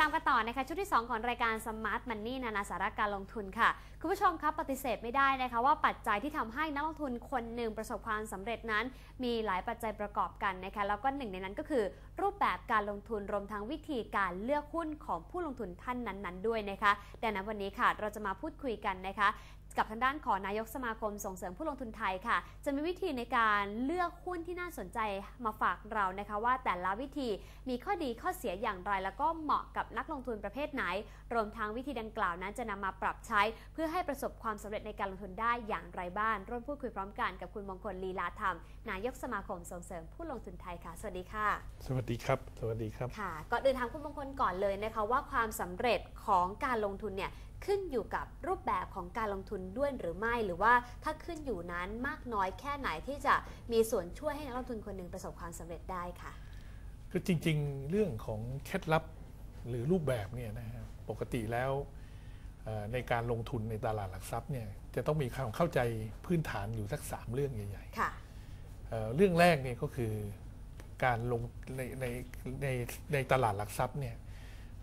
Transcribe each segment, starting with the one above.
ตามกันต่อนะคะชุดที่ 2 ของรายการ Smart Money นานาสาระการลงทุนค่ะ คุณผู้ชมครับปฏิเสธไม่ได้นะคะว่าปัจจัยที่ทำให้นักลงทุนคนหนึ่งประสบความสำเร็จนั้น มีหลายปัจจัยประกอบกันนะคะแล้วก็หนึ่งในนั้นก็คือ รูปแบบการลงทุนรวมทั้งวิธีการเลือกหุ้นของผู้ลงทุนท่านนั้นๆ ด้วยนะคะดังนั้นวันนี้ค่ะเราจะมาพูดคุยกันนะคะ กับทางด้านของนายกสมาคมส่งเสริมผู้ลงทุนไทยค่ะ จะมีวิธีในการเลือกหุ้นที่น่าสนใจมาฝากเรานะคะ ว่าแต่ละวิธีมีข้อดีข้อเสียอย่างไร แล้วก็เหมาะกับนักลงทุนประเภทไหน รวมทั้งวิธีดังกล่าวนั้นจะนำมาปรับใช้ เพื่อให้ประสบความสำเร็จในการลงทุนได้อย่างไรบ้างร่วมพูดคุยพร้อมกันกับคุณมงคลลีลาธรรม นายกสมาคมส่งเสริมผู้ลงทุนไทยค่ะ สวัสดีค่ะ สวัสดีครับ สวัสดีครับค่ะก่อนอื่นถามคุณมงคลก่อนเลยนะคะว่าความสำเร็จของการลงทุนเนี่ย ขึ้นอยู่กับรูปแบบของการลงทุนด้วยหรือไม่ หรือว่าถ้าขึ้นอยู่นั้นมากน้อยแค่ไหนที่จะมีส่วนช่วยให้นักลงทุนคนหนึ่งประสบความสำเร็จได้ค่ะ คือจริงๆ เรื่องของเคล็ดลับหรือรูปแบบเนี่ยนะฮะปกติแล้วเอ่อในการลงทุนในตลาดหลักทรัพย์เนี่ยจะต้องมีความเข้าใจพื้นฐานอยู่สักสามเรื่องใหญ่ค่ะๆเอ่อเรื่องแรกเนี่ยก็คือการลงในในในในตลาดหลักทรัพย์เนี่ย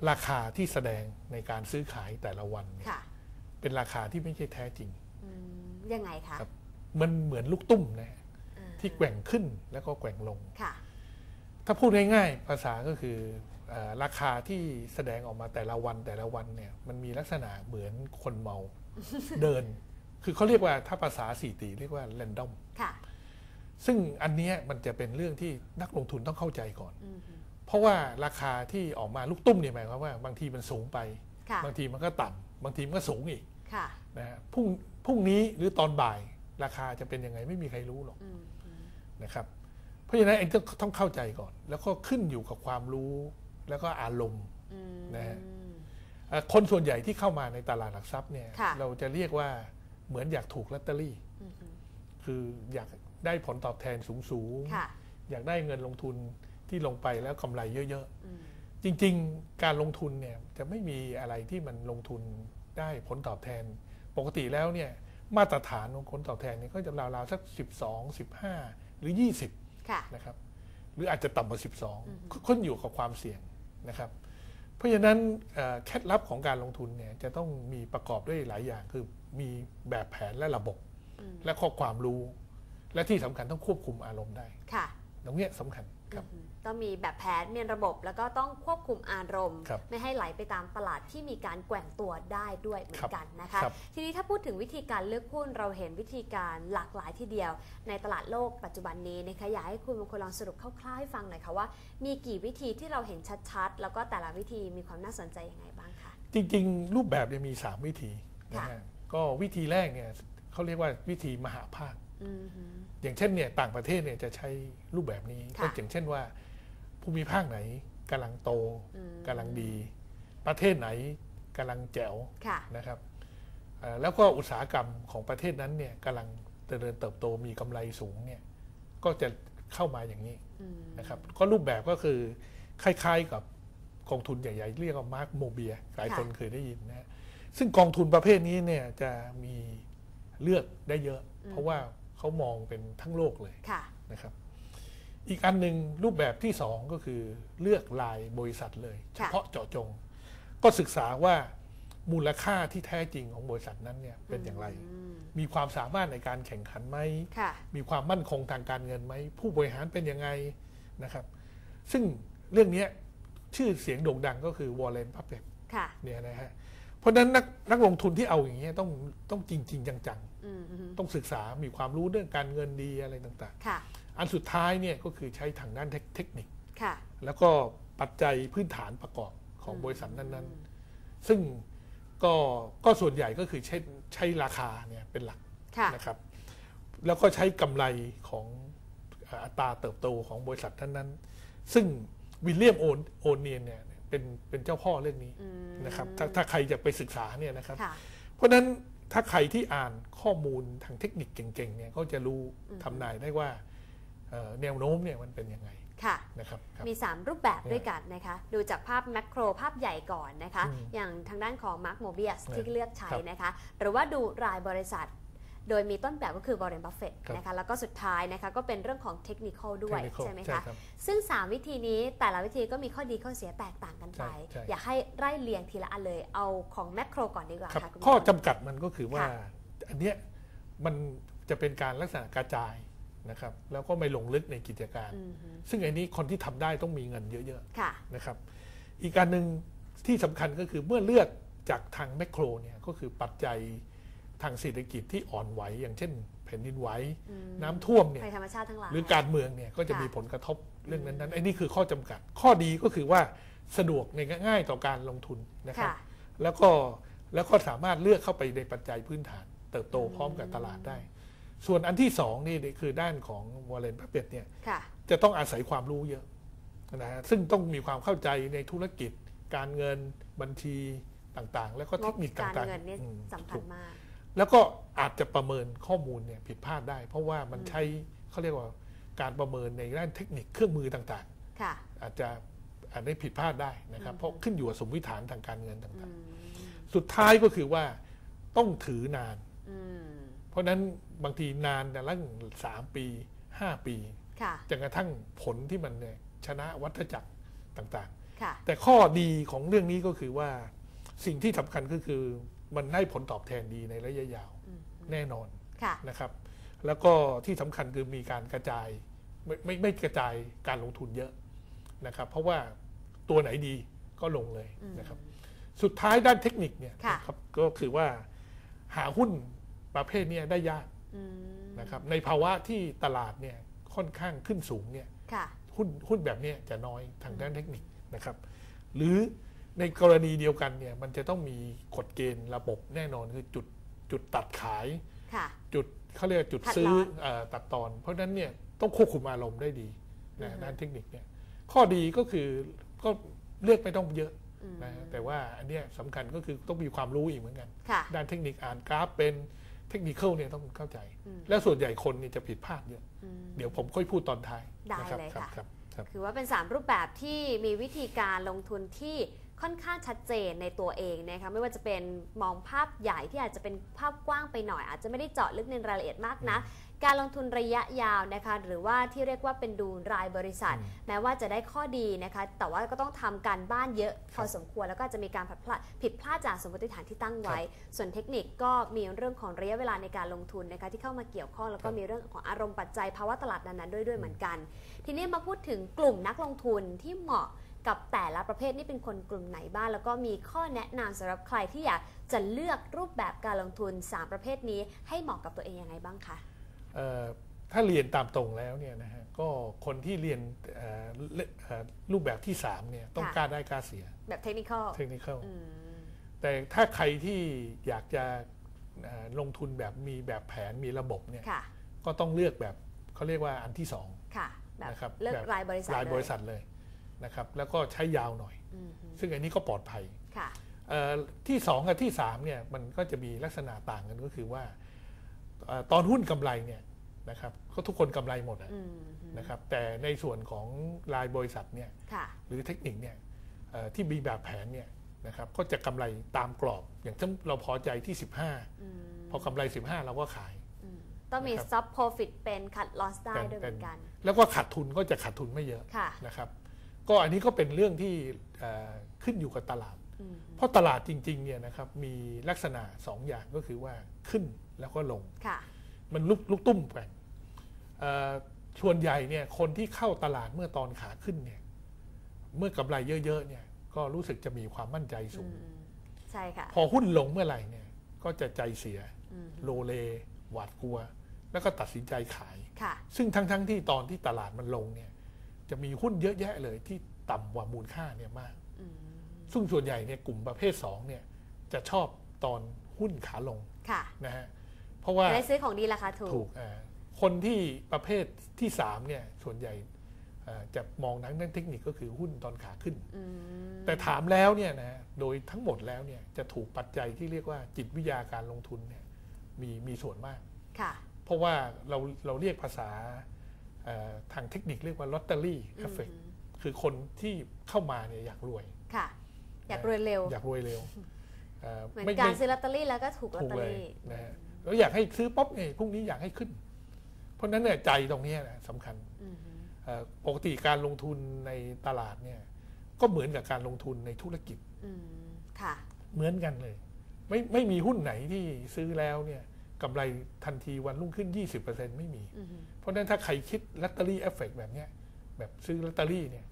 ราคาที่แสดงในการซื้อขายแต่ละวันเนี่ยค่ะเป็นราคาที่ไม่ใช่แท้จริง อืมยังไงคะครับ มันเหมือนลูกตุ้มนะฮะอ่าที่แกว่งขึ้นแล้วก็แกว่งลง ค่ะ ถ้าพูดง่ายๆภาษาก็คือเออราคาที่แสดงออกมาแต่ละวันแต่ละวันเนี่ยมันมีลักษณะเหมือนคนเมา เดิน คือเขาเรียกว่าถ้าภาษาสี่ตีเรียกว่าแรนดอมค่ะซึ่งอันเนี้ยมันจะเป็นเรื่องที่นักลงทุนต้องเข้าใจก่อน อืม เพราะว่าราคาที่ออกมาลูกตุ้มเนี่ยหมายความว่าบางทีมันสูงไปค่ะบางทีมันก็ต่ำบางทีมันก็สูงอีกค่ะนะฮะพรุ่งพรุ่งนี้หรือตอนบ่ายราคาจะเป็นยังไงไม่มีใครรู้หรอกอืมอืมนะครับเพราะฉะนั้นเองต้องต้องเข้าใจก่อน แล้วก็ขึ้นอยู่กับความรู้แล้วก็อารมณ์อืมนะฮะเอ่อคนส่วนใหญ่ที่เข้ามาในตลาดหลักทรัพย์เนี่ยค่ะเราจะเรียกว่าเหมือนอยากถูกลอตเตอรี่อืมอืมคืออยากได้ผลตอบแทนสูงค่ะๆอยากได้เงินลงทุน ที่ลงไปแล้วกำไรเยอะอืมๆจริง ๆ การลงทุนเนี่ยจะไม่มีอะไรที่มันลงทุนได้ผลตอบแทน ปกติแล้วเนี่ยมาตรฐานของผลตอบแทนเนี่ยก็จะราวๆสัก 12 15 หรือ 20ค่ะนะครับหรืออาจจะต่ำกว่าอือฮึ12ขึ้นอยู่กับความเสี่ยงนะครับ เพราะฉะนั้นเอ่อเคล็ดลับของการลงทุนเนี่ยจะต้องมีประกอบด้วยหลายอย่าง คือมีแบบแผนและระบบอืมและข้อความรู้ และที่สำคัญต้องควบคุมอารมณ์ได้ค่ะตรงเนี้ยสำคัญครับอืม ต้องมีแบบแผนมีระบบ แล้วก็ต้องควบคุมอารมณ์ครับไม่ให้ไหลไปตามตลาดที่มีการแกว่งตัวได้ด้วยเหมือนกันนะคะครับทีนี้ถ้าพูดถึงวิธีการเลือกหุ้นเราเห็นวิธีการหลากหลายทีเดียว ในตลาดโลกปัจจุบันนี้นะคะอยากให้คุณมงคลลองสรุปคร่าวๆให้ฟังหน่อยค่ะว่า มีกี่วิธีที่เราเห็นชัดๆ แล้วก็แต่ละวิธีมีความน่าสนใจยังไงบ้างคะจริงๆ รูปแบบเนี่ยมี 3 วิธีนะค่ะฮะก็วิธีแรกเนี่ยเขาเรียกว่าวิธีมหาภาคอืมฮึอย่างเช่นเนี่ยต่างประเทศเนี่ยจะใช้รูปแบบนี้ค่ะก็อย่างเช่นว่า ภูมิภาคไหนกำลังโตอืมกำลังดี ประเทศไหนกำลังแจ๋วค่ะนะครับเอ่อแล้วก็อุตสาหกรรมของประเทศนั้นเนี่ยกำลังเจริญเติบโตมีกำไรสูงเนี่ยก็จะเข้ามาอย่างนี้อืมนะครับก็รูปแบบก็คือคล้ายๆกับกองทุนใหญ่ๆเรียกว่ามาร์กโมเบียหลายคนเคยได้ยินนะฮะซึ่งกองทุนประเภทนี้เนี่ยจะมีเลือกได้เยอะ เพราะว่าเขามองเป็นทั้งโลกเลยค่ะนะครับ อีกอันหนึ่งรูปแบบที่สองก็คือเลือกรายบริษัทเลยเฉค่ะพาะเจาะจง ก็ศึกษาว่ามูลค่าที่แท้จริงของบริษัทนั้นเนี่ยเป็นอย่างไรอืมมีความสามารถในการแข่งขันไหมค่ะมีความมั่นคงทางการเงินไหม ผู้บริหารเป็นยังไงนะครับ ซึ่งเรื่องเนี้ยชื่อเสียงโด่งดังก็คือวอลเลนพับเ e ตค่ะเนี่ยนะฮะ เพราะฉะนั้นนักนักลงทุนที่เอาอย่างเงี้ยต้องต้องจริงจริงๆจังอืมฮึๆต้องศึกษา มีความรู้เรื่องการเงินดีอะไรต่างค่ะๆ อันสุดท้ายเนี่ยก็คือใช้ทางด้านเทคเทคนิคค่ะแล้วก็ปัจจัยพื้นฐานประกอบของบริษัทนั้นอืมๆซึ่งก็ก็ส่วนใหญ่ก็คือใช้ใช้ราคาเนี่ยเป็นหลักค่ะนะครับ แล้วก็ใช้กำไรของเอ่ออัตราเติบโตของบริษัทนั้นๆ ซึ่งวิลเลียมโอนโอนเนียนเนี่ยเป็นเป็นเจ้าพ่อเรื่องนี้อืมนะครับถ้าถ้าใครจะไปศึกษาเนี่ยนะครับค่ะเพราะฉะนั้นถ้าใครที่อ่านข้อมูลทางเทคนิคเก่งๆเนี่ยก็จะรู้อืมทำนายได้ว่าเอ่อ แนวโน้มเนี่ยมันเป็นยังไงค่ะนะครับครับมี 3 รูปแบบด้วยกันนะคะดูจากภาพแมกโครภาพใหญ่ก่อนนะคะอืมอย่างทางด้านของมาร์คโมเบียสครับที่เลือกใช้ครับนะคะหรือว่าดูรายบริษัทโดยมีต้นแบบก็คือบร r เรนบัฟเฟตครับนะคะแล้วก็สุดท้ายนะคะก็เป็นเรื่องของเทคนิคด้วย Technical ใช่ไหมใช่คะครับซึ่ง 3 วิธีนี้แต่ละวิธีก็มีข้อดีข้อเสียแตกต่างกันไปใช่ใช่อยากให้ไล่เรียงทีละอันเลยเอาของแมคโครก่อนดีกว่าครับค่ะคุณข้อผู้ชมจำกัดมันก็คือว่าค่ะอันเนี้ยมันจะเป็นการลักษณะกระจาย นะครับแล้วก็ไม่ลงลึกในกิจการอืมฮึซึ่งอันนี้คนที่ทำได้ต้องมีเงินเยอะค่ะๆนะครับ อีกการหนึ่งที่สำคัญก็คือเมื่อเลือกจากทางแมคโครเนี่ยก็คือปัจจัยทางเศรษฐกิจที่อ่อนไหวอย่างเช่นแผ่นดินไหวอืมน้ำท่วมเนี่ยภัยธรรมชาติทั้งหลายหรือการเมืองเนี่ยก็จะค่ะมีผลกระทบเรื่องนั้นๆไอ้นี่คือข้อจำกัด ข้อดีก็คือว่าสะดวกในง่ายต่อการลงทุนนะครับค่ะแล้วก็แล้วก็สามารถเลือกเข้าไปในปัจจัยพื้นฐาน เติบโตพร้อมกับตลาดได้ ส่วนอันที่สองนี่คือด้านของวอลเลนพับเปียเนี่ยค่ะจะต้องอาศัยความรู้เยอะนะฮะซึ่งต้องมีความเข้าใจในธุรกิจ การเงินบัญชีต่างๆ แล้วก็งเทบคนิคการต่างเงินนี่ๆอืมสำคัถูญกมาก แล้วก็อาจจะประเมินข้อมูลเนี่ยผิดพลาดได้ เพราะว่ามันอืมใช้เขาเรียกว่าการประเมินในด้านเทคนิคเครื่องมือต่างค่ะๆอาจจะอาจได้ผิดพลาดได้นะครับอืมเพราะขึ้นอยู่กับสมมติฐานทางการเงินอืต่างมๆสุดท้ายก็คือว่าต้องถือนานอืม เพราะฉะนั้นบางทีนานแต่ละสามปีห้าปีค่ะจนกระทั่งผลที่มันเนี่ยชนะวัฏจักรต่างค่ะๆแต่ข้อดีของเรื่องนี้ก็คือว่าสิ่งที่สำคัญก็คือมันให้ผลตอบแทนดีในระยะยาวอืมแน่นอนค่ะนะครับ แล้วก็ที่สำคัญคือมีการกระจายไม่ไม่ไม่กระจายการลงทุนเยอะนะครับ เพราะว่าตัวไหนดีก็ลงเลยอืมนะครับ สุดท้ายด้านเทคนิคเนี่ยค่ะนะครับก็คือว่าหาหุ้น ประเภทเนี้ได้ยากอืมนะครับในภาวะที่ตลาดเนี่ยค่อนข้างขึ้นสูงเนี่ยค่ะหุ้นหุ้นแบบเนี้ยจะน้อยทางด้านเทคนิคนะครับ หรือในกรณีเดียวกันเนี่ยมันจะต้องมีกฎเกณฑ์ระบบแน่นอนคือจุดจุดตัดขายค่ะจุดเขาเรียกว่าจุดตัดซื้อลอตเออตัดตอน เพราะฉะนั้นเนี่ยต้องควบคุมอารมณ์ได้ดีอือนะฮึด้านเทคนิคเนี่ยข้อดีก็คือก็เลือกไม่ต้องเยอะอืมนะแต่ว่าอันเนี้ยสำคัญก็คือต้องมีความรู้อีกเหมือนกันค่ะด้านเทคนิคอ่านกราฟเป็น เทคนิคเนี่ยต้องเข้าใจอืมและส่วนใหญ่คนเนี่ยจะผิดพลาดเยอะอืมเดี๋ยวผมค่อยพูดตอนท้ายได้นะครับเลยครับค่ะครับครับคือว่าเป็น 3 รูปแบบที่มีวิธีการลงทุนที่ ค่อนข้างชัดเจนในตัวเองนะคะไม่ว่าจะเป็นมองภาพใหญ่ที่อาจจะเป็นภาพกว้างไปหน่อย อาจจะไม่ได้เจาะลึกในรายละเอียดมากนะการลงทุนระยะยาวนะคะหรือว่าที่เรียกว่าเป็นดูรายบริษัทอืมแม้ว่าจะได้ข้อดีนะคะแต่ว่าก็ต้องทำการบ้านเยอะพอสมควรแล้วก็อาจจะมีการผิดพลาดผิดพลาดจากสมมติฐานที่ตั้งไว้ ส่วนเทคนิคก็มีเรื่องของระยะเวลาในการลงทุนนะคะที่เข้ามาเกี่ยวข้อง แล้วก็ครับมีเรื่องของอารมณ์ปัจจัยภาวะตลาดนั้นๆด้วยด้วยเหมือนกัน ทีนี้มาพูดถึงกลุ่มนักลงทุนที่เหมาะ กับแต่ละประเภทนี่เป็นคนกลุ่มไหนบ้างแล้วก็มีข้อแนะนำสำหรับใครที่อยากจะเลือกรูปแบบการลงทุน 3 ประเภทนี้ให้เหมาะกับตัวเองยังไงบ้างคะเอ่อถ้าเรียนตามตรงแล้วเนี่ยนะฮะก็คนที่เรียนเอ่อเลเอ่อรูปแบบที่3เนี่ยต้องค่ะกล้าได้กล้าเสีย แบบเทคนิคเทคนิคอืมแต่ถ้าใครที่อยากจะเอ่อลงทุนแบบมีแบบแผนมีระบบเนี่ยค่ะก็ต้องเลือกแบบเขาเรียกว่าอันที่สองค่ะแบบนะครับเลือกแบบรายบริษัทรายเลบริษัทเลย นะครับแล้วก็ใช้ยาวหน่อยอืมฮึซึ่งอันนี้ก็ปลอดภัยค่ะเอ่อที่สองกับที่สามเนี่ยมันก็จะมีลักษณะต่างกันก็คือว่าเอ่อตอนหุ้นกำไรเนี่ยนะครับก็ทุกคนกำไรหมดอะอืมฮึนะครับแต่ในส่วนของรายบริษัทเนี่ยค่ะหรือเทคนิคเนี่ยเอ่อที่มีแบบแผนเนี่ยนะครับก็จะกำไรตามกรอบ อย่างเช่นเราพอใจที่อืม15 พอกำไร 15 เราก็ขายอืมต้องมีนะครับ stop profit เป็น cut loss ได้เป็นด้วยเหมือนกัน แล้วก็ขาดทุนก็จะขาดทุนไม่เยอะค่ะนะครับ ก็อันนี้ก็เป็นเรื่องที่เอ่อขึ้นอยู่กับตลาดอืมเพราะตลาดจริงๆเนี่ยนะครับมีลักษณะ2อย่างก็คือว่าขึ้นแล้วก็ลงค่ะมันลุกลุกตุ้มแกว่งเอ่อส่วนใหญ่เนี่ยคนที่เข้าตลาดเมื่อตอนขาขึ้นเนี่ยเมื่อกำไรเยอะๆเนี่ยก็รู้สึกจะมีความมั่นใจสูอืงมใช่ค่ะพอหุ้นลงเมื่อไหร่เนี่ยก็จะใจเสียอืมโลเล หวาดกลัว แล้วก็ตัดสินใจขายค่ะซึ่งทั้งๆที่ตอนที่ตลาดมันลงเนี่ย จะมีหุ้นเยอะแยะเลยที่ต่ำกว่ามูลค่าเนี่ยมากอืมซึ่งส่วนใหญ่เนี่ยกลุ่มประเภท2เนี่ยจะชอบตอนหุ้นขาลงค่ะนะฮะ เพราะว่าจะได้ซื้อของดีราคาถูก ถูกอ่าคนที่ประเภทที่3เนี่ยส่วนใหญ่อ่าจะมองทางด้านเทคนิคก็คือหุ้นตอนขาขึ้นอืมแต่ถามแล้วเนี่ยนะโดยทั้งหมดแล้วเนี่ยจะถูกปัจจัยที่เรียกว่าจิตวิทยาการลงทุนเนี่ยมีมีส่วนมากค่ะเพราะว่าเราเราเรียกภาษาเอ่อ ทางเทคนิคเรียกว่าลอตเตอรี่เอฟเฟกอืมคือคนที่เข้ามาเนี่ยอยากรวย ค่ะ อยากรวยเร็ว อยากรวยเร็วเอ่อเหมือนไม่การไม่ซื้อลอตเตอรี่แล้วก็ถูกลอตถูกเตอเลยรี่นะฮะแล้วอยากให้ซื้อป๊อปเนี่ยพรุ่งนี้อยากให้ขึ้น เพราะฉะนั้นเนี่ยใจตรงเนี้ยนะสำคัญอืมเอ่อปกติการลงทุนในตลาดเนี่ย ก็เหมือนกับการลงทุนในธุรกิจอืมค่ะ เหมือนกันเลย ไม่ไม่มีหุ้นไหนที่ซื้อแล้วเนี่ย กำไรทันทีวันรุ่งขึ้น 20%ไม่มีอืมเพราะฉะนั้นถ้าใครคิดลอตเตอรี่เอฟเฟกแบบเนี้ยแบบซื้อลอตเตอรี่เนี่ย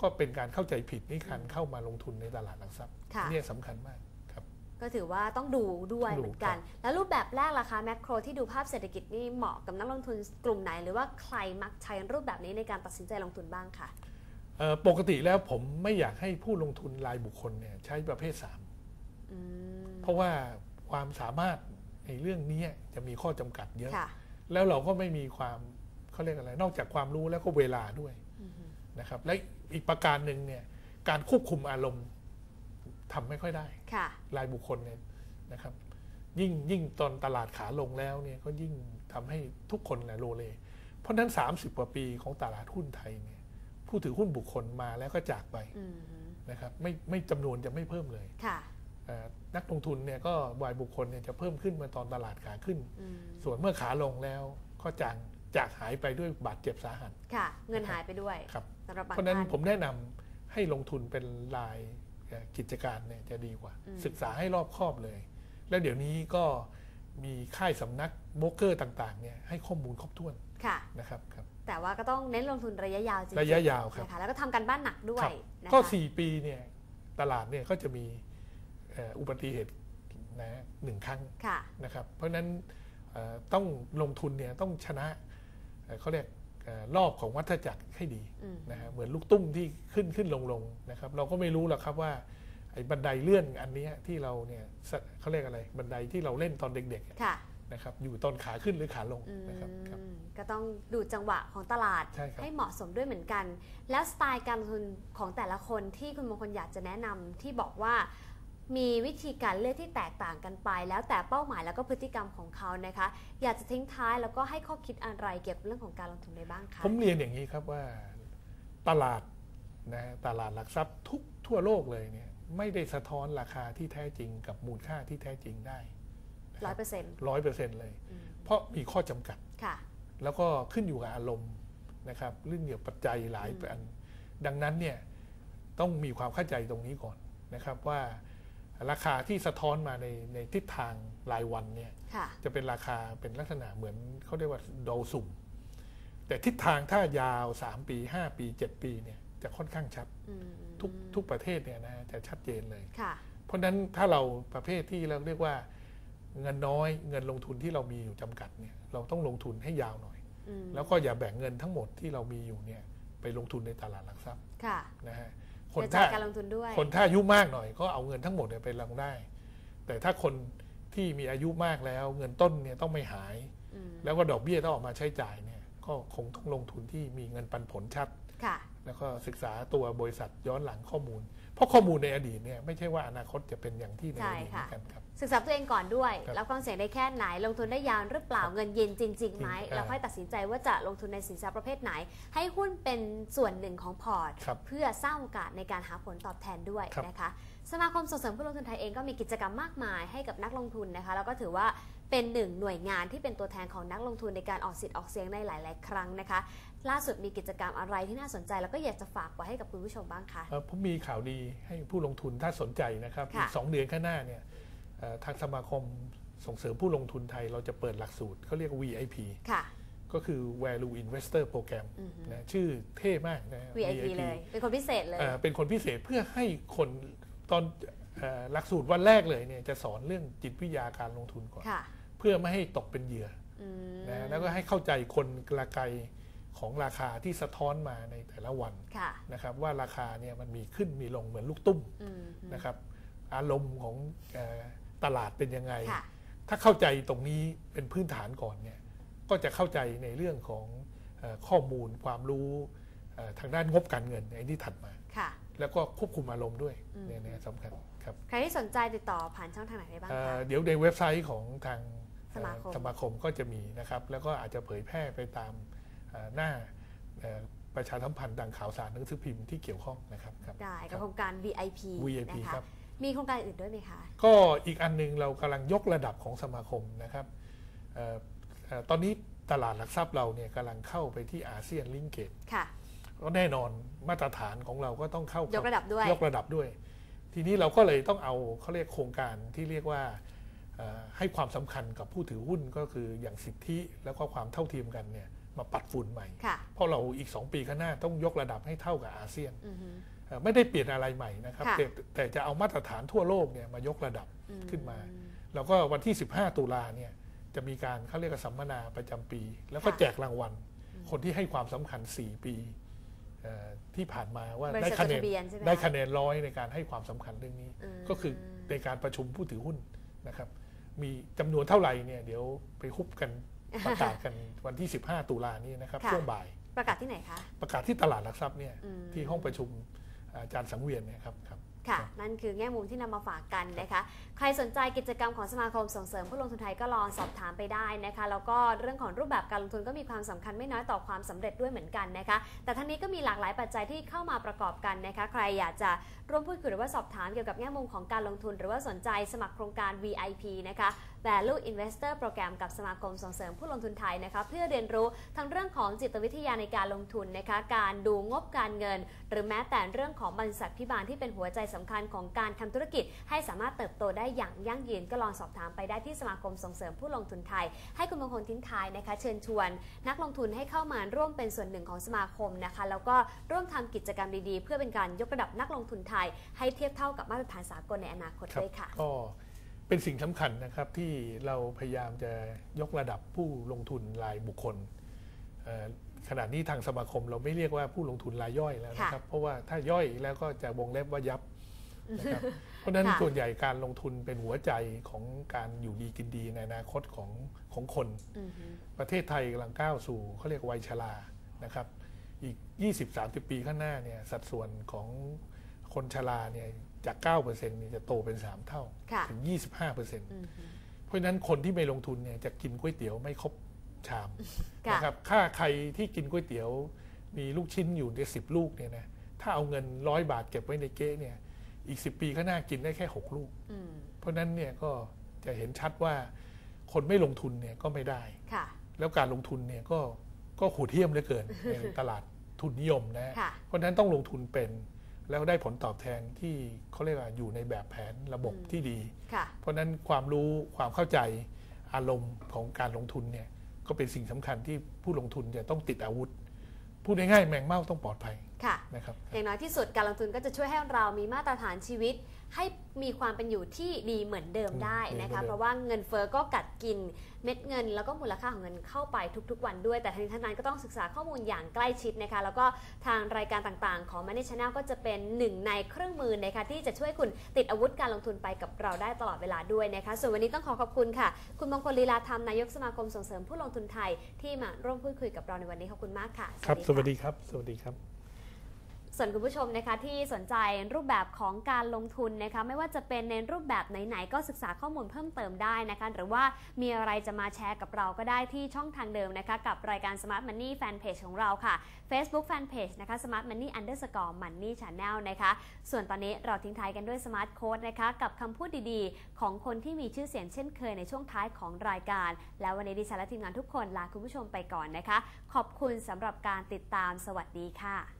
ก็เป็นการเข้าใจผิดในการเข้ามาลงทุนในตลาดหลักทรัพย์ค่ะ เนี่ยสำคัญมากครับก็ถือว่าต้องดูด้วยต้องดู เหมือนกัน แล้วรูปแบบแรกล่ะคะแมคโครที่ดูภาพเศรษฐกิจนี่เหมาะกับนักลงทุนกลุ่มไหน หรือว่าใครมักใช้รูปแบบนี้ในการตัดสินใจลงทุนบ้างคะเอ่อปกติแล้วผมไม่อยากให้ผู้ลงทุนรายบุคคลเนี่ยใช้ประเภท 3 อืม เพราะว่าความสามารถ ในเรื่องนี้จะมีข้อจำกัดเยอะค่ะแล้วเราก็ไม่มีความเขาเรียกอะไร นอกจากความรู้แล้วก็เวลาด้วยอืมนะครับ และอีกประการหนึ่งเนี่ยการควบคุมอารมณ์ทำไม่ค่อยได้ค่ะรายบุคคลเนี่ยนะครับ ยิ่งยิ่งตอนตลาดขาลงแล้วเนี่ยก็ยิ่งทำให้ทุกคนแหละโลเล เพราะฉะนั้น 30 กว่าปีของตลาดหุ้นไทยเนี่ยผู้ถือหุ้นบุคคลมาแล้วก็จากไปอืมนะครับไม่ไม่จำนวนจะไม่เพิ่มเลยค่ะเอ่อ นักลงทุนเนี่ยก็วายบุคคลเนี่ยจะเพิ่มขึ้นมาตอนตลาดขาขึ้นอืมส่วนเมื่อขาลงแล้วก็จางจากหายไปด้วยบาดเจ็บสาหัสค่ะ เงินหายไปด้วยครับสำหรับบางเพราะฉะนั้นท่านผมแนะนำให้ลงทุนเป็นรายเอ่อกิจการเนี่ยจะดีกว่าอืมศึกษาให้รอบคอบเลย แล้วเดี๋ยวนี้ก็มีค่ายสำนักโบรกเกอร์ต่างๆเนี่ยให้ข้อมูลครบถ้วนค่ะนะครับครับแต่ว่าก็ต้องเน้นลงทุนระยะยาวจริงๆระยะยาวครับนะคะแล้วก็ทำกันบ้านหนักด้วครัยบนะก็คะ4ปีเนี่ยตลาดเนี่ยก็จะมีเอ่ออุบัติเหตุนะหนึ่งครั้งค่ะนะครับ เพราะฉะนั้นเอ่อต้องลงทุนเนี่ยต้องชนะเอ่อเขาเรียกเอ่อรอบของวัฏจักรให้ดีอืมนะฮะเหมือนลูกตุ้มที่ขึ้นขึ้นลงลงนะครับ เราก็ไม่รู้หรอกครับว่าไอ้บันไดเลื่อนอันเนี้ยที่เราเนี่ยสะเขาเรียกอะไรบันไดที่เราเล่นตอนเด็กๆอะค่ะนะครับอยู่ตอนขาขึ้นหรือขาลงอืมนะครับครับก็ต้องดูจังหวะของตลาดใช่ครับให้เหมาะสมด้วยเหมือนกัน แล้วสไตล์การลงทุนของแต่ละคนที่คุณมงคลอยากจะแนะนำที่บอกว่า มีวิธีการเลือกที่แตกต่างกันไป แล้วแต่เป้าหมายแล้วก็พฤติกรรมของเขานะคะ อยากจะทิ้งท้ายแล้วก็ให้ข้อคิดอะไรเกี่ยวกับเรื่องของการลงทุนได้บ้างคะผมเรียนอย่างนี้ครับว่าตลาดนะตลาดหลักทรัพย์ทุกทั่วโลกเลยเนี่ยไม่ได้สะท้อนราคาที่แท้จริงกับมูลค่าที่แท้จริงได้ร้อยเปอร์เซ็นต์ร้อยเปอร์เซ็นต์เลย เพราะมีข้อจำกัดค่ะ แล้วก็ขึ้นอยู่กับอารมณ์นะครับเรื่องเกี่ยวกับปัจจัยหลายอืมอัน ดังนั้นเนี่ยต้องมีความเข้าใจตรงนี้ก่อนนะครับว่า ราคาที่สะท้อนมาในในทิศทางรายวันเนี่ยค่ะจะเป็นราคาเป็นลักษณะเหมือนเขาเรียกว่าโดลสุ่ม แต่ทิศทางถ้ายาว 3 ปี 5 ปี 7 ปีเนี่ยจะค่อนข้างชัดอืมทุกทุกประเทศเนี่ยนะจะชัดเจนเลยค่ะเพราะฉะนั้นถ้าเราประเภทที่เราเรียกว่าเงินน้อยเงินลงทุนที่เรามีอยู่จำกัดเนี่ยเราต้องลงทุนให้ยาวหน่อยอืมแล้วก็อย่าแบ่งเงินทั้งหมดที่เรามีอยู่เนี่ยไปลงทุนในตลาดหลักทรัพย์ค่ะนะฮะ คกนระจาถ้ายการลงทุนด้วย คนถ้าอายุมากหน่อยก็เอาเงินทั้งหมดเนี่ยไปลงได้ แต่ถ้าคนที่มีอายุมากแล้ว เงินต้นเนี่ยต้องไม่หายอืมแล้วก็ดอกเบี้ยต้องออกมาใช้จ่ายเนี่ยก็คงต้องลงทุนที่มีเงินปันผลชัดค่ะ แล้วก็ศึกษาตัวบริษัทย้อนหลังข้อมูล เพราะข้อมูลในอดีตเนี่ยไม่ใช่ว่าอนาคตจะเป็นอย่างที่ในอดีตเหมือนกันครับ ศึกษาตัวเองก่อนด้วยครับรับความเสี่ยงได้แค่ไหน ลงทุนได้ยาวหรือเปล่าเงินเย็นจริงๆไหมจริงแล้วค่อยตัดสินใจว่าจะลงทุนในสินทรัพย์ประเภทไหน ให้หุ้นเป็นส่วนหนึ่งของพอร์ตครับเพื่อสร้างโอกาสในการหาผลตอบแทนด้วยครับนะคะสมาคมส่งเสริมผู้ลงทุนไทยเองก็มีกิจกรรมมากมายให้กับนักลงทุนนะคะแล้วก็ถือว่า เป็นหนึ่งหน่วยงานที่เป็นตัวแทนของนักลงทุนในการออกสิทธิ์ออกเสียงในหลาย ๆ ครั้งนะคะ ล่าสุดมีกิจกรรมอะไรที่น่าสนใจ แล้วก็อยากจะฝากไว้ให้กับคุณผู้ชมบ้างคะเอ่อผมมีข่าวดีให้ผู้ลงทุนถ้าสนใจนะครับค่ะอีกสองเดือนข้างหน้าเนี่ยเอ่อทางสมาคมส่งเสริมผู้ลงทุนไทยเราจะเปิดหลักสูตรเขาเรียก VIP ค่ะก็คือ Value Investor Program อือฮึนะชื่อเท่มากนะ VIP เลย เป็นคนพิเศษเลยเอ่อเป็นคนพิเศษเพื่อให้คนตอนเอ่อหลักสูตรวันแรกเลยเนี่ยจะสอนเรื่องจิตวิทยาการลงทุนก่อนค่ะ เพื่อไม่ให้ตกเป็นเหยื่ออืมนะแล้วก็ให้เข้าใจคนกระไกของราคาที่สะท้อนมาในแต่ละวันค่ะนะครับ ว่าราคาเนี่ยมันมีขึ้นมีลงเหมือนลูกตุ้มอืมนะครับ อารมณ์ของเออตลาดเป็นยังไงค่ะถ้าเข้าใจตรงนี้เป็นพื้นฐานก่อนเนี่ยก็จะเข้าใจในเรื่องของเออข้อมูลความรู้เอ่อทางด้านงบการเงินไอ้ที่ถัดมาค่ะ แล้วก็ควบคุมอารมณ์ด้วยอืมเนี่ยเนี่ยสำคัญครับ ใครที่สนใจติดต่อผ่านช่องทางไหนได้บ้างเอ่คะอเดี๋ยวในเว็บไซต์ของทาง สมาคมเอ่อสมาคมก็จะมีนะครับ แล้วก็อาจจะเผยแพร่ไปตามเอ่อหน้าเอ่อประชาสัมพันธ์ดังข่าวสารหนังสือพิมพ์ที่เกี่ยวข้องนะครับครับได้กับโครงการ VIP VIP นะคะครับมีโครงการอื่นด้วยไหมคะ ก็อีกอันหนึงเรากำลังยกระดับของสมาคมนะครับเอ่อเอ่อตอนนี้ตลาดหลักทรัพย์เราเนี่ยกำลังเข้าไปที่อาเซียนลิงเกตค่ะก็แน่นอนมาตรฐานของเราก็ต้องเข้ายกระดับด้วยยกระดับด้วย ทีนี้เราก็เลยต้องเอาเขาเรียกโครงการที่เรียกว่าเอ่อ ให้ความสำคัญกับผู้ถือหุ้นก็คืออย่างสิทธิแล้วก็ความเท่าเทียมกันเนี่ยมาปัดฝุ่นใหม่ค่ะเพราะเราอีก 2 ปีข้างหน้าต้องยกระดับให้เท่ากับอาเซียนอือฮึเอ่อไม่ได้เปลี่ยนอะไรใหม่นะครับค่ะแต่แต่จะเอามาตรฐานทั่วโลกเนี่ยมายกระดับอืขึ้นมา แล้วก็วันที่ 15 ตุลาเนี่ยจะมีการเขาเรียกว่าสัมมนาประจำปี แล้วก็แจกรางวัล คนที่ให้ความสำคัญ 4 ปีเอ่อที่ผ่านมาว่าบริได้ษัทคะจดแนนทะเบียนใช่ไหมได้คะคะแนนร้อยในการให้ความสำคัญเรื่องนี้อืมก็คือในการประชุมผู้ถือหุ้นนะครับ มีจำนวนเท่าไหร่เนี่ยเดี๋ยวไปคุบกันประกาศกันวันที่ 15 ตุลานี้นะครับค่ะช่วงบ่าย ประกาศที่ไหนคะ ประกาศที่ตลาดหลักทรัพย์เนี่ยอืมที่ห้องประชุมอาจารย์สังเวียนเนี่ยครับ ครับค่ะ นั่นคือแง่มุมที่นำมาฝากกันนะคะ ใครสนใจกิจกรรมของสมาคมส่งเสริมผู้ลงทุนไทยก็ลองสอบถามไปได้นะคะ แล้วก็เรื่องของรูปแบบการลงทุนก็มีความสำคัญไม่น้อยต่อความสำเร็จด้วยเหมือนกันนะคะ แต่ทั้งนี้ก็มีหลากหลายปัจจัยที่เข้ามาประกอบกันนะคะ ใครอยากจะร่วมพูดคุยหรือว่าสอบถามเกี่ยวกับแง่มุมของการลงทุน หรือว่าสนใจสมัครโครงการ VIP นะคะ Value Investor Program กับสมาคมส่งเสริมผู้ลงทุนไทยนะคะเพื่อเรียนรู้ทั้งเรื่องของจิตวิทยาในการลงทุนนะคะการดูงบการเงิน หรือแม้แต่เรื่องของบริษัทพิบาลที่เป็นหัวใจสำคัญของการทำธุรกิจ ให้สามารถเติบโตได้อย่างยั่งยืนก็ลองสอบถามไปได้ที่สมาคมส่งเสริมผู้ลงทุนไทย ให้คุณมงคลทิ้งท้ายนะคะ เชิญชวน นักลงทุนให้เข้ามาร่วมเป็นส่วนหนึ่งของสมาคมนะคะ แล้วก็ร่วมทำกิจกรรมดีๆ เพื่อเป็นการยกระดับนักลงทุนไทย ให้เทียบเท่ากับมาตรฐานสากลในอนาคตคด้วยค่ะก็ เป็นสิ่งสำคัญนะครับที่เราพยายามจะยกระดับผู้ลงทุนรายบุคคลเอ่อขณะนี้ทางสมาคมเราไม่เรียกว่าผู้ลงทุนรายย่อยแล้วนะครับ เพราะว่าถ้าย่อยแล้วก็จะวงเล็บว่ายับนะครับเพราะฉะนั้นค่ะส่วนใหญ่การลงทุนเป็นหัวใจของการอยู่ดีกินดีในอนาคตของของคนอือฮึประเทศไทยกำลังก้าวสู่เขาเรียกวัยชรานะครับ อีก 20-30 ปีข้างหน้าเนี่ยสัดส่วนของคนชราเนี่ยจาก 9%เนี่ยจะโตเป็น 3 เท่าค่ะถึง 25%อือฮึเพราะฉะนั้นคนที่ไม่ลงทุนเนี่ยจะกินก๋วยเตี๋ยวไม่ครบชามค่ะนะครับค่าใครที่กินก๋วยเตี๋ยว มีลูกชิ้นอยู่ในสิบลูกเนี่ยนะถ้าเอาเงินร้อยบาทเก็บไว้ในเก๊ะเนี่ยอีก 10 ปีข้างหน้ากินได้แค่ 6 ลูกอืมเพราะฉะนั้นเนี่ยก็จะเห็นชัดว่าคนไม่ลงทุนเนี่ยก็ไม่ได้ค่ะแล้วการลงทุนเนี่ยก็ก็โหดเหี้ยมเหลือเกินในตลาดทุนนิยมนะค่ะเพราะฉะนั้นต้องลงทุนเป็น แล้วได้ผลตอบแทนที่เขาเรียกว่าอยู่ในแบบแผนระบบอืมที่ดีค่ะเพราะฉะนั้นความรู้ความเข้าใจอารมณ์ของการลงทุนเนี่ยก็เป็นสิ่งสำคัญที่ผู้ลงทุนจะต้องติดอาวุธ พูดง่ายๆแมงเม่าต้องปลอดภัยค่ะนะครับอย่างน้อยที่สุดการลงทุนก็จะช่วยให้เรามีมาตรฐานชีวิต ให้มีความเป็นอยู่ที่ดีเหมือนเดิมอืมได้นะดีเหมืคะอนเดิมเพราะว่าเงินเฟอ้อก็กัดกินเม็ดเงิน แล้วก็มูลค่าของเงินเข้าไปทุกๆ วันด้วย แต่ทั้งนี้ทั้งนั้นก็ต้องศึกษาข้อมูลอย่างใกล้ชิดนะคะแล้วก็ทางรายการต่างๆ ของ Money Channel ก็จะเป็นหนึ่งในเครื่องมือนะคะที่จะช่วยคุณติดอาวุธการลงทุนไปกับเราได้ตลอดเวลาด้วยนะคะส่วนวันนี้ต้องขอขอบคุณค่ะ คุณมงคลลีลาธรรมนายกสมาคมส่งเสริมผู้ลงทุนไทยที่มาร่วมพูดคุยกับเราในวันนี้ขอบคุณมากค่ะครับสค่ะวัสดีครับ สวัสดีครับ ส่วนคุณผู้ชมนะคะที่สนใจรูปแบบของการลงทุนนะคะไม่ว่าจะเป็นในรูปแบบไหนๆก็ศึกษาข้อมูลเพิ่มเติมได้นะคะหรือว่ามีอะไรจะมาแชร์กับเราก็ได้ที่ช่องทางเดิมนะคะกับรายการ Smart Money Fanpage ของเราค่ะ Facebook Fanpage นะคะ Smart Money Underscore Money Channel นะคะส่วนตอนนี้เราทิ้งท้ายกันด้วย Smart Code นะคะกับคำพูดดีๆ ของคนที่มีชื่อเสียงเช่นเคยในช่วงท้ายของรายการ แล้ววันนี้ดิฉันและทีมงานทุกคนลาคุณผู้ชมไปก่อนนะคะ ขอบคุณสำหรับการติดตามสวัสดีค่ะ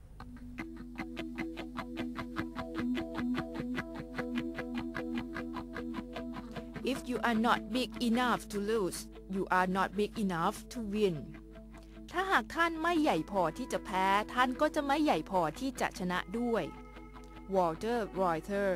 If you are not big enough to lose, you are not big enough to win. ถ้าหากท่านไม่ใหญ่พอที่จะแพ้ ท่านก็จะไม่ใหญ่พอที่จะชนะด้วย Walter Reuter